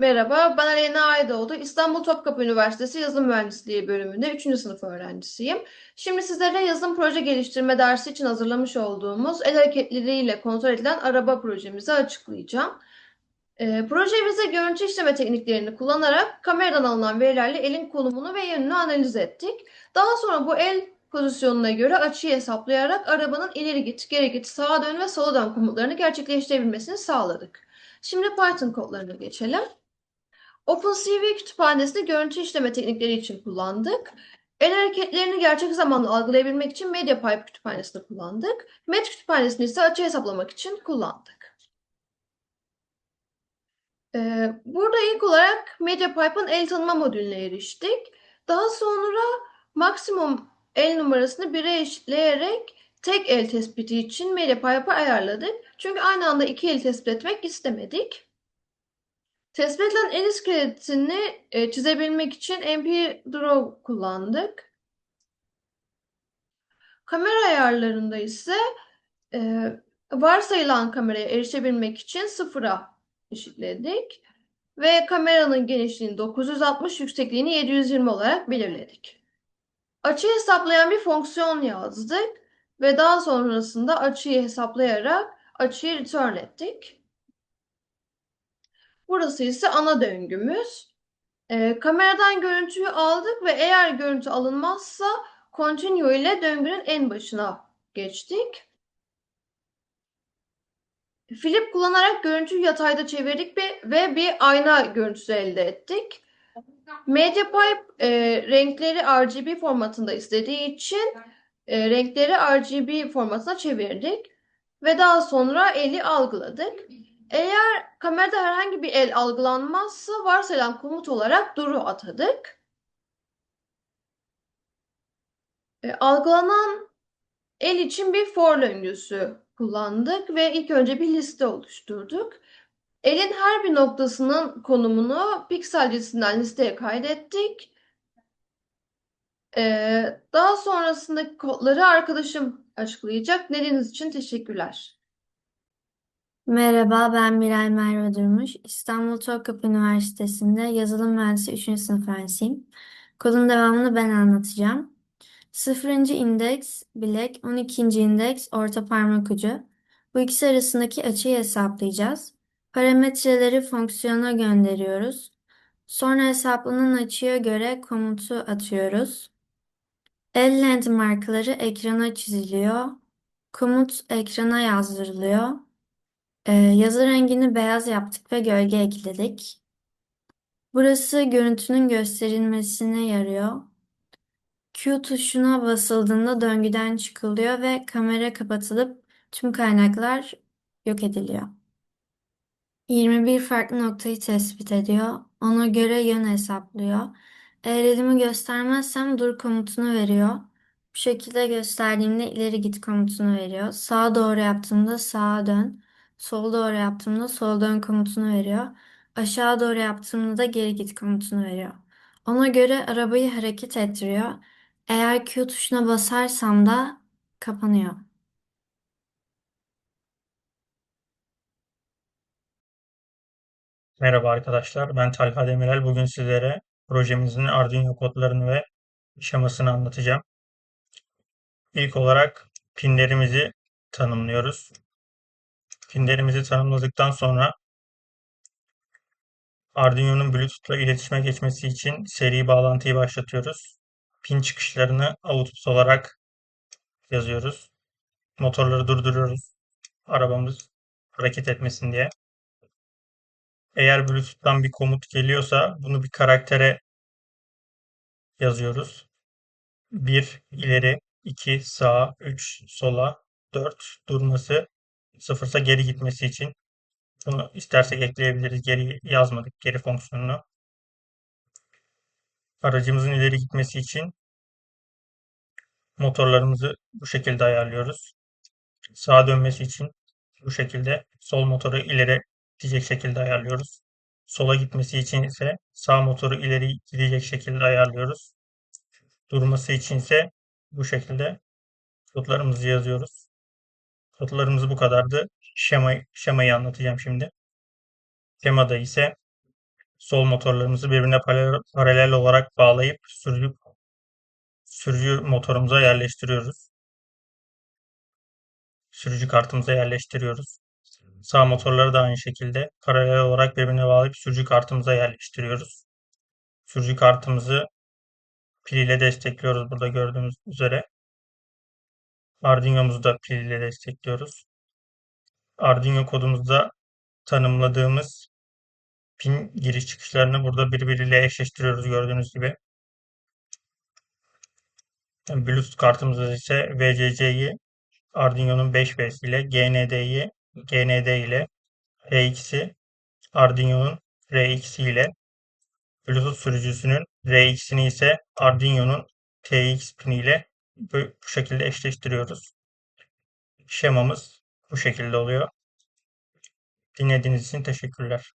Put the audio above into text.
Merhaba, ben Aleyna Aydoğdu. İstanbul Topkapı Üniversitesi Yazılım Mühendisliği bölümünde 3. sınıf öğrencisiyim. Şimdi sizlere yazılım proje geliştirme dersi için hazırlamış olduğumuz el hareketleriyle kontrol edilen araba projemizi açıklayacağım. Ee, projemizde görüntü işleme tekniklerini kullanarak kameradan alınan verilerle elin konumunu ve yönünü analiz ettik. Daha sonra bu el pozisyonuna göre açıyı hesaplayarak arabanın ileri git, geri git, sağa dön ve sola dön komutlarını gerçekleştirebilmesini sağladık. Şimdi Python kodlarına geçelim. OpenCV kütüphanesini görüntü işleme teknikleri için kullandık. El hareketlerini gerçek zamanlı algılayabilmek için MediaPipe kütüphanesini kullandık. Met kütüphanesini ise açı hesaplamak için kullandık. Ee, burada ilk olarak MediaPipe'ın el tanıma modülüne eriştik. Daha sonra maksimum el numarasını 1'e eşitleyerek tek el tespiti için MediaPipe'ı ayarladık. Çünkü aynı anda iki el tespit etmek istemedik. Tespit edilen el iskeletini e, çizebilmek için MP-Draw kullandık. Kamera ayarlarında ise e, varsayılan kameraya erişebilmek için sıfıra eşitledik. Ve kameranın genişliğini 960, yüksekliğini 720 olarak belirledik. Açıyı hesaplayan bir fonksiyon yazdık ve daha sonrasında açıyı hesaplayarak açıyı return ettik. Burası ise ana döngümüz. Ee, kameradan görüntüyü aldık ve eğer görüntü alınmazsa continue ile döngünün en başına geçtik. Flip kullanarak görüntüyü yatayda çevirdik bir, ve bir ayna görüntüsü elde ettik. MediaPipe e, renkleri RGB formatında istediği için e, renkleri RGB formatına çevirdik ve daha sonra eli algıladık. Eğer kamerada herhangi bir el algılanmazsa varsayılan komut olarak duru atadık. E, algılanan el için bir for döngüsü kullandık ve ilk önce bir liste oluşturduk. Elin her bir noktasının konumunu piksel cinsinden listeye kaydettik. Ee, daha sonrasındaki kodları arkadaşım açıklayacak. Dinlediğiniz için teşekkürler. Merhaba, ben Miray Merve Durmuş. İstanbul Topkapı Üniversitesi'nde yazılım mühendisi 3. sınıf öğrencisiyim. Kodun devamını ben anlatacağım. 0. indeks bilek, 12. indeks orta parmak ucu. Bu ikisi arasındaki açıyı hesaplayacağız. Parametreleri fonksiyona gönderiyoruz. Sonra hesaplanan açıya göre komutu atıyoruz. El landmarkları ekrana çiziliyor. Komut ekrana yazdırılıyor. Ee, yazı rengini beyaz yaptık ve gölge ekledik. Burası görüntünün gösterilmesine yarıyor. Q tuşuna basıldığında döngüden çıkılıyor ve kamera kapatılıp tüm kaynaklar yok ediliyor. 21 farklı noktayı tespit ediyor. Ona göre yön hesaplıyor. Eğer elimi göstermezsem dur komutunu veriyor. Bu şekilde gösterdiğimde ileri git komutunu veriyor. Sağa doğru yaptığımda sağa dön. Sola doğru yaptığımda sola dön komutunu veriyor. Aşağı doğru yaptığımda da geri git komutunu veriyor. Ona göre arabayı hareket ettiriyor. Eğer Q tuşuna basarsam da kapanıyor. Merhaba arkadaşlar, ben Talha Demirel. Bugün sizlere projemizin Arduino kodlarını ve şemasını anlatacağım. İlk olarak pinlerimizi tanımlıyoruz. Pinlerimizi tanımladıktan sonra Arduino'nun Bluetooth'la iletişime geçmesi için seri bağlantıyı başlatıyoruz. Pin çıkışlarını output olarak yazıyoruz. Motorları durduruyoruz. Arabamız hareket etmesin diye. Eğer Bluetooth'tan bir komut geliyorsa bunu bir karaktere yazıyoruz. 1 ileri, 2 sağa, 3 sola, 4 durması, 0 ise geri gitmesi için. Bunu istersek ekleyebiliriz. Geri yazmadık geri fonksiyonunu. Aracımızın ileri gitmesi için motorlarımızı bu şekilde ayarlıyoruz. Sağa dönmesi için bu şekilde sol motoru ileri gidecek şekilde ayarlıyoruz. Sola gitmesi için ise sağ motoru ileri gidecek şekilde ayarlıyoruz. Durması için ise bu şekilde kodlarımızı yazıyoruz. Kodlarımız bu kadardı. Şema, şemayı anlatacağım şimdi. Şemada ise sol motorlarımızı birbirine paralel olarak bağlayıp sürücü, sürücü motorumuza yerleştiriyoruz. Sürücü kartımıza yerleştiriyoruz. Sağ motorları da aynı şekilde paralel olarak birbirine bağlayıp sürücü kartımıza yerleştiriyoruz. Sürücü kartımızı pil ile destekliyoruz burada gördüğünüz üzere. Arduino'muzu da pil ile destekliyoruz. Arduino kodumuzda tanımladığımız pin giriş çıkışlarını burada birbiriyle eşleştiriyoruz gördüğünüz gibi. Bluetooth kartımızda ise VCC'yi Arduino'nun 5V'si ile GND'yi GND ile RX'i Arduino'nun RX ile Bluetooth sürücüsünün RX'ini ise Arduino'nun TX pini ile bu şekilde eşleştiriyoruz. Şemamız bu şekilde oluyor. Dinlediğiniz için teşekkürler.